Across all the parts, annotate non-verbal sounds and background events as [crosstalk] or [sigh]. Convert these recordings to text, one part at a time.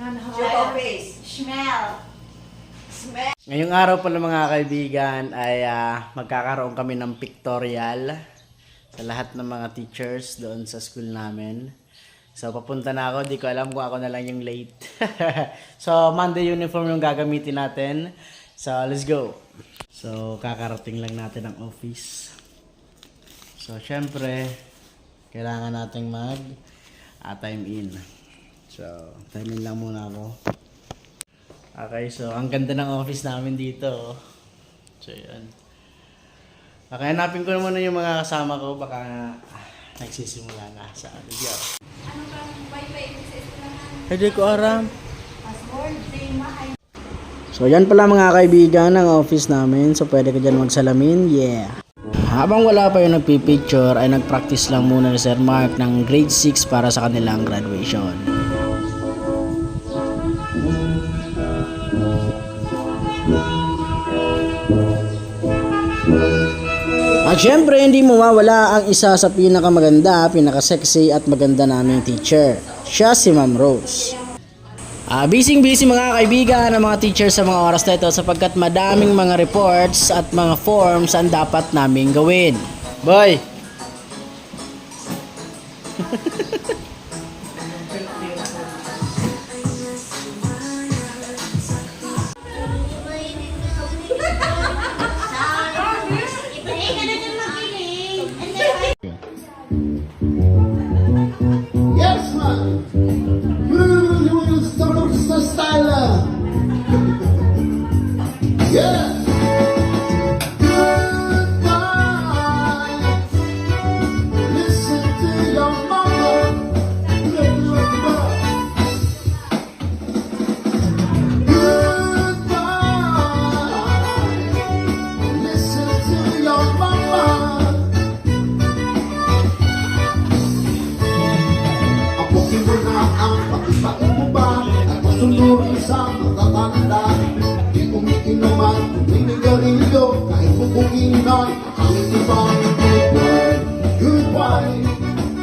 Your face. Smell. Smell. Ngayong araw pala mga kaibigan ay ah, magkakaroon kami ng pictorial sa lahat ng mga teachers doon sa school namin. So papunta na ako, di ko alam kung ako na lang yung late. [laughs] so Monday uniform yung gagamitin natin. So let's go. So kakarating lang natin ang office. So syempre, kailangan nating mag ah, time in. So time in lang muna ako. Okay, so ang ganda ng office namin dito. oh. So, yun. Okay, hanapin ko naman yung mga kasama ko. Baka nagsisimula na sa. Yo. Ano bang wifi sa eskwelahan? Hindi ko aram. Password, So, yan pala mga kaibigan ng office namin. So, pwede ka dyan magsalamin. Yeah. Habang wala pa yung nagpipicture, ay nagpractice lang muna ni Sir Mark ng grade 6 para sa kanilang graduation. At syempre, hindi mawawala ang isa sa pinakamaganda, pinakasexy at maganda naming teacher. Siya si Ma'am Rose. Ah, busy busy mga kaibigan ng mga teachers sa mga oras na ito sapagkat madaming mga reports at mga forms ang dapat naming gawin. Boy! [laughs] Thank you. Binigarilyo Kahit bubugin na ang ibang goodbye Goodbye.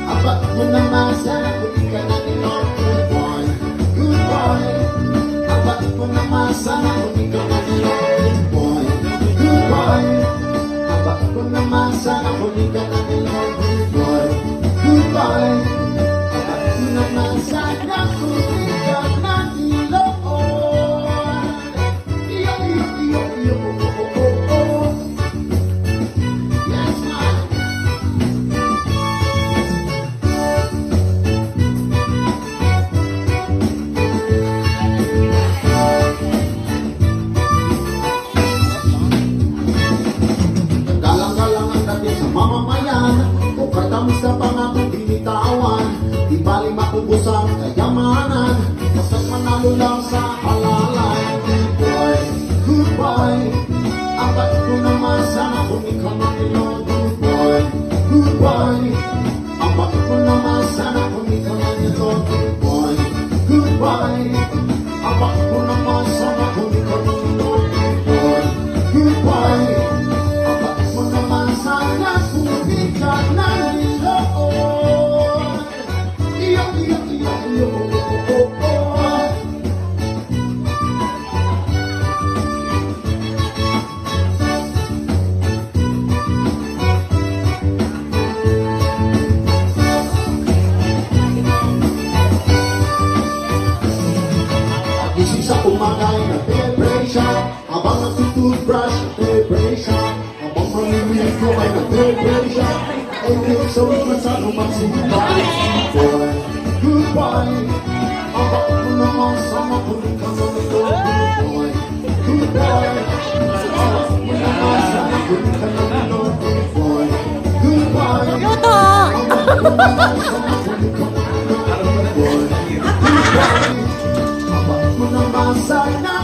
Apat mo na masaya Huli ka na nilong Goodbye. Goodbye. Apat mo na masaya Huli ka na nilong Goodbye. Goodbye. Apat mo na masaya Huli mamamayan O katamis na pangakong binitawan Di bali maubos ang kayamanan Basta't manalo lang sa halalan Goodbye, goodbye. Apat ko naman sana kung ikaw na nilong Gising sa umaga ay nag-pray siya Habang nagtutoothbrush, nag-pray siya Habang mamimili ko ay nag-pray siya Okay, so naman sa magsimba Goodbye, goodbye Abak mo naman sa makulit ka na nito Goodbye, goodbye. Abak mo naman sa makulit ka na nito Goodbye, goodbye. Luto! Abak mo naman sa makulit ka na nito Goodbye, goodbye Abak mo naman sana kung